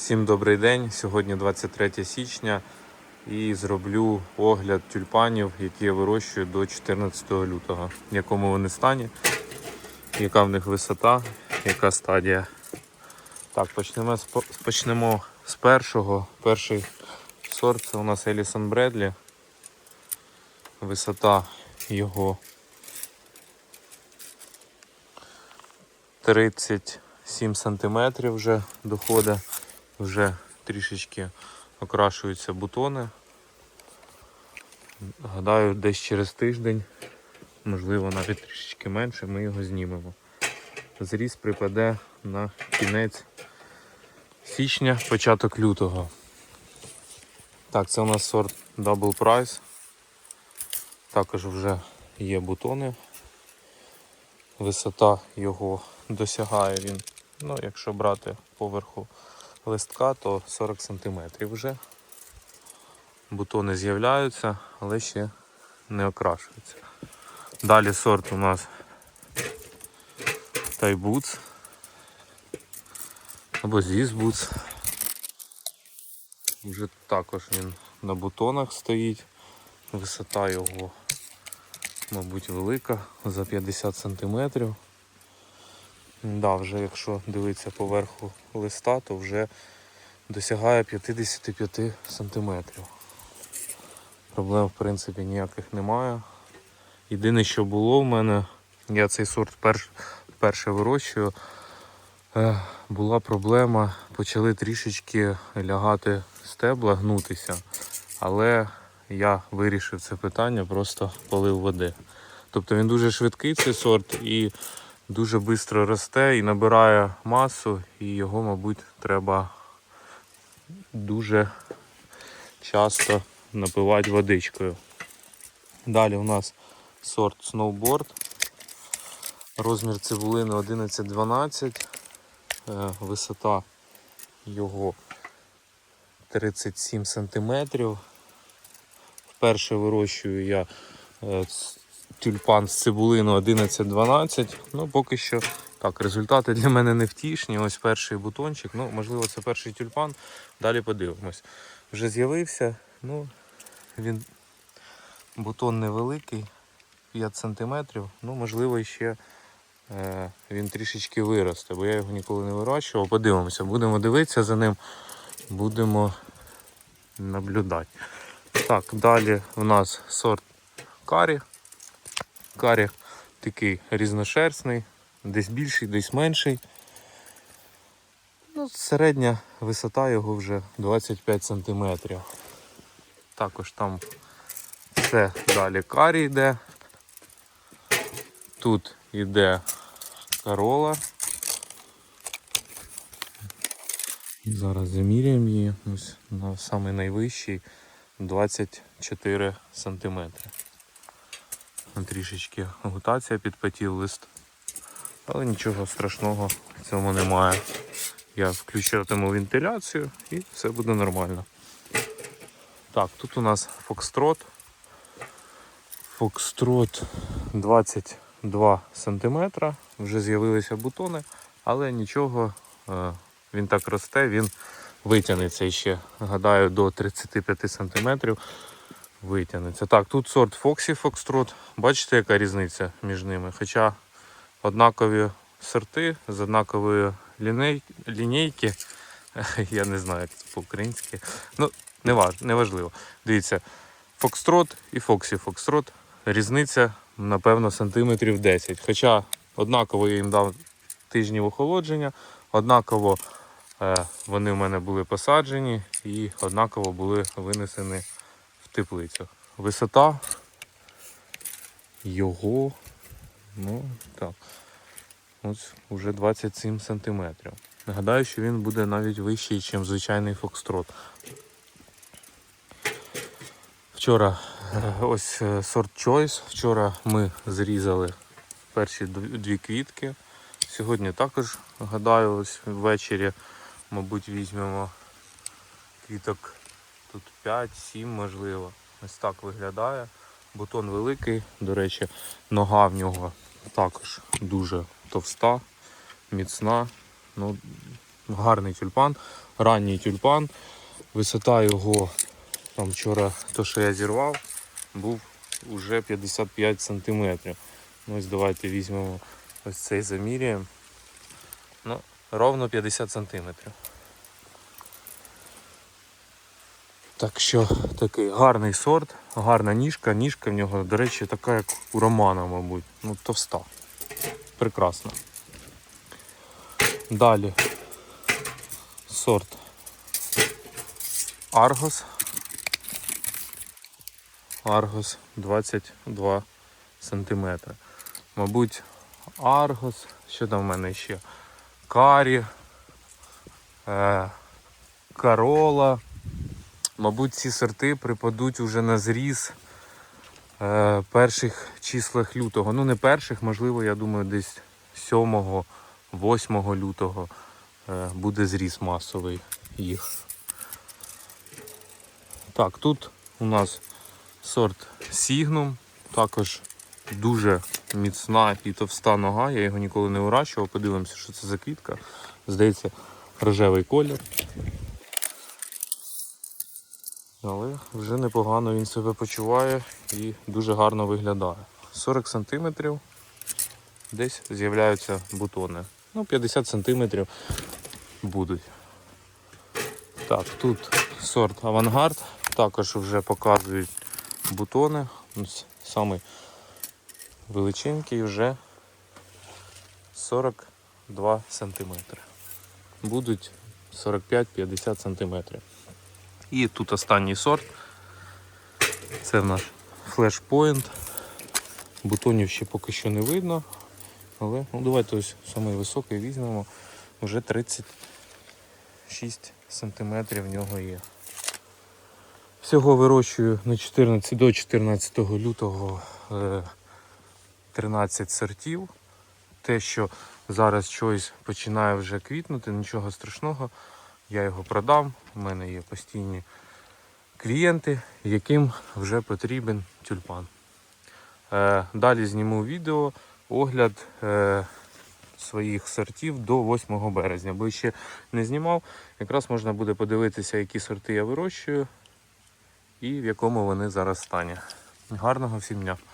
Всім добрий день. Сьогодні 23 січня і зроблю огляд тюльпанів, які я вирощую до 14 лютого. В якому вони стані, яка в них висота, яка стадія. Так, почнемо з, почнемо з першого. Перший сорт це у нас Елісон Бредлі. Висота його 37 сантиметрів вже доходить, вже трішечки окрашуються бутони. Гадаю, десь через тиждень, можливо навіть трішечки менше, ми його знімемо. Зріз припаде на кінець січня, початок лютого. Так, це у нас сорт Double Price. Також вже є бутони. Висота його досягає він, ну, якщо брати поверху листка, то 40 см вже. Бутони з'являються, але ще не окрашуються. Далі сорт у нас Тайбуц або Зізбуц. Вже також він на бутонах стоїть. Висота його, мабуть, велика, за 50 сантиметрів. Да, вже якщо дивитися поверху листа, то вже досягає 55 сантиметрів. Проблем в принципі ніяких немає. Єдине, що було в мене, я цей сорт перш, вперше вирощую, е, була проблема, почали трішечки лягати стебла, гнутися. Але я вирішив це питання, просто полив води. Тобто він дуже швидкий цей сорт і дуже швидко росте і набирає масу, і його, мабуть, треба дуже часто напивати водичкою. Далі у нас сорт Snowboard. Розмір цибулини 11-12. Е, Висота його 37 сантиметрів. Вперше вирощую я е, тюльпан з цибулину 11-12. Ну, поки що так, результати для мене не втішні. Ось перший бутончик. Ну, можливо, це перший тюльпан. Далі подивимось. Вже з'явився. Ну, він бутон невеликий, 5 см. Ну, можливо, ще е, він трішечки виросте, бо я його ніколи не вирощував. Подивимося, будемо дивитися за ним, будемо наблюдати. Так, далі у нас сорт карі. Карі такий різношерстний, десь більший, десь менший. Ну, середня висота його вже 25 см. Також там все далі карі йде. Тут йде корола. І зараз заміряємо її. Ось на самий найвищий 24 сантиметри. Трішечки агутація підпотів лист. Але нічого страшного в цьому немає. Я включатиму вентиляцію і все буде нормально. Так, тут у нас Фокстрот. Фокстрот 22 см. Вже з'явилися бутони, але нічого, е, він так росте, він витягнеться ще, гадаю, до 35 см витягнеться. Так, тут сорт Фоксі Фокстрот. Бачите, яка різниця між ними? Хоча однакові сорти з однакової ліней... лінійки. Я не знаю, як це по-українськи. Ну, не важ... неважливо. Дивіться, Фокстрот і Фоксі Фокстрот. Різниця, напевно, сантиметрів 10. Хоча однаково я їм дав тижнів охолодження, однаково е, вони в мене були посаджені і однаково були винесені в теплицю. Висота його, ну так, ось уже 27 сантиметрів. Нагадаю, що він буде навіть вищий, ніж звичайний фокстрот. Вчора е, ось е, сорт Choice. Вчора ми зрізали перші дві квітки. Сьогодні також, гадаю, ось ввечері, мабуть, візьмемо квіток тут 5-7 можливо. Ось так виглядає. Бутон великий, до речі, нога в нього також дуже товста, міцна. Ну, Гарний тюльпан, ранній тюльпан. Висота його, там вчора то, що я зірвав, був уже 55 сантиметрів. Ну, ось давайте візьмемо ось цей заміряємо. Ну, ровно 50 сантиметрів. Так що такий гарний сорт, гарна ніжка. Ніжка в нього, до речі, така, як у Романа, мабуть. Ну, товста. Прекрасно. Далі сорт Аргос. Аргос 22 сантиметри. Мабуть, Аргос. Що там в мене ще? Карі, е, Карола. Мабуть, ці сорти припадуть уже на зріз е, перших числах лютого. Ну, не перших, можливо, я думаю, десь 7-8 лютого е, буде зріз масовий їх. Так, тут у нас сорт Сігнум, також дуже міцна і товста нога. Я його ніколи не вирощував. Подивимося, що це за квітка. Здається, рожевий колір. Але вже непогано він себе почуває і дуже гарно виглядає. 40 см десь з'являються бутони. Ну, 50 см будуть. Так, тут сорт Авангард, також вже показують бутони. Ось Самий величенький вже 42 см. Будуть 45-50 см. І тут останній сорт. Це наш флешпоінт. Бутонів ще поки що не видно. Але ну, давайте ось самий високий візьмемо. Вже 36 сантиметрів в нього є. Всього вирощую на 14, до 14 лютого е, 13 сортів. Те, що зараз щось починає вже квітнути, нічого страшного. Я його продам. У мене є постійні клієнти, яким вже потрібен тюльпан. Е, далі зніму відео, огляд е, своїх сортів до 8 березня. Бо ще не знімав. Якраз можна буде подивитися, які сорти я вирощую і в якому вони зараз стані. Гарного всім дня!